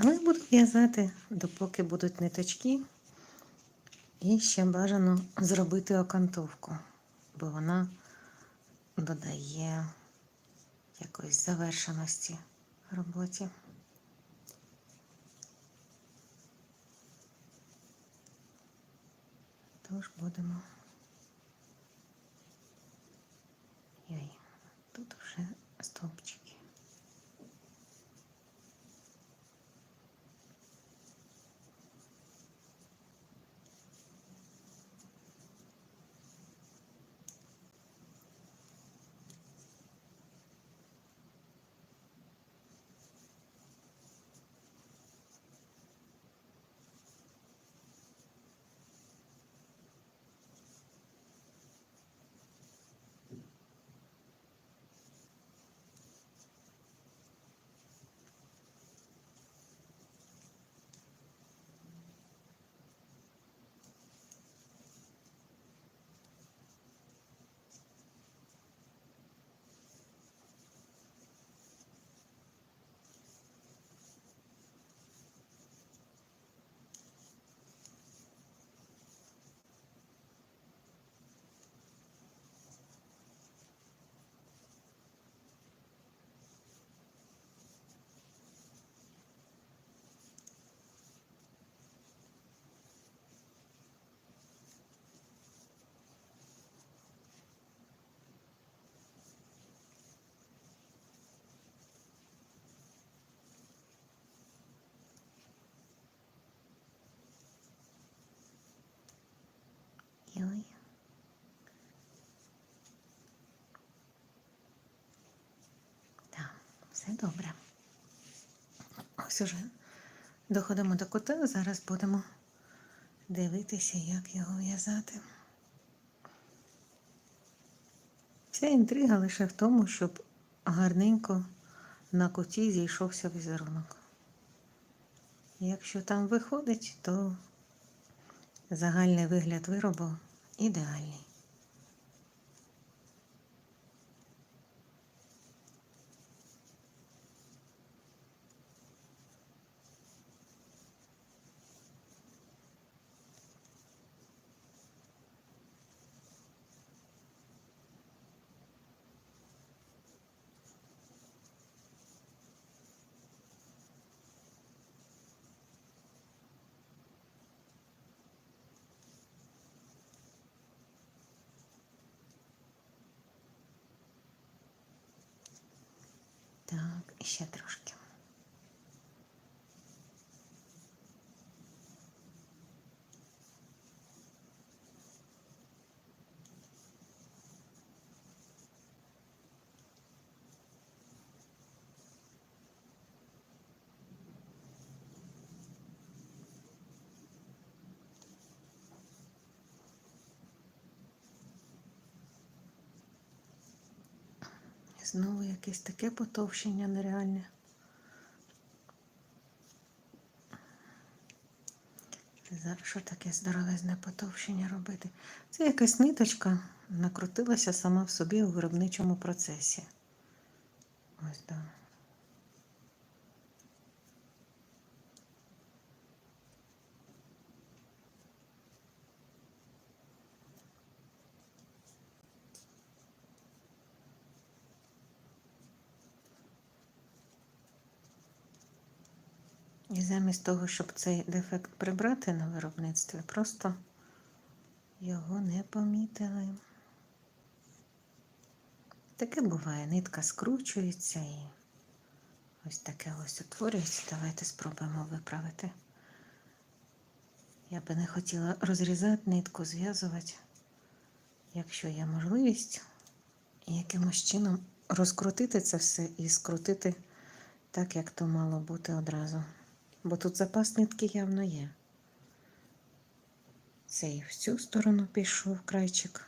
Але буду в'язати, допоки будуть ниточки. І ще бажано зробити окантовку, бо вона додає якоїсь завершеності роботі. Тож будемо. Йой, тут вже стовпчики. Йой. Так, все добре. Ось уже доходимо до кута, зараз будемо дивитися, як його в'язати. Вся інтрига лише в тому, щоб гарненько на куті зійшовся візерунок. Якщо там виходить, то загальний вигляд виробу ідеальний. Так, ще трошки. Знову якесь таке потовщення нереальне. Зараз що таке здоровезне потовщення робити? Це якась ниточка накрутилася сама в собі у виробничому процесі. Ось так. І замість того, щоб цей дефект прибрати на виробництві, просто його не помітили. Таке буває, нитка скручується і ось таке ось утворюється. Давайте спробуємо виправити. Я би не хотіла розрізати нитку, зв'язувати, якщо є можливість, якимось чином розкрутити це все і скрутити так, як то мало бути одразу. Бо тут запас нитки явно є. Цей в цю сторону пішов крайчик.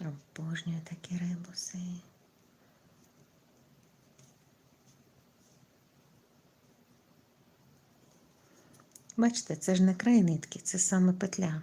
Обожнюю такі ребуси. Бачите, це ж не край нитки, це саме петля.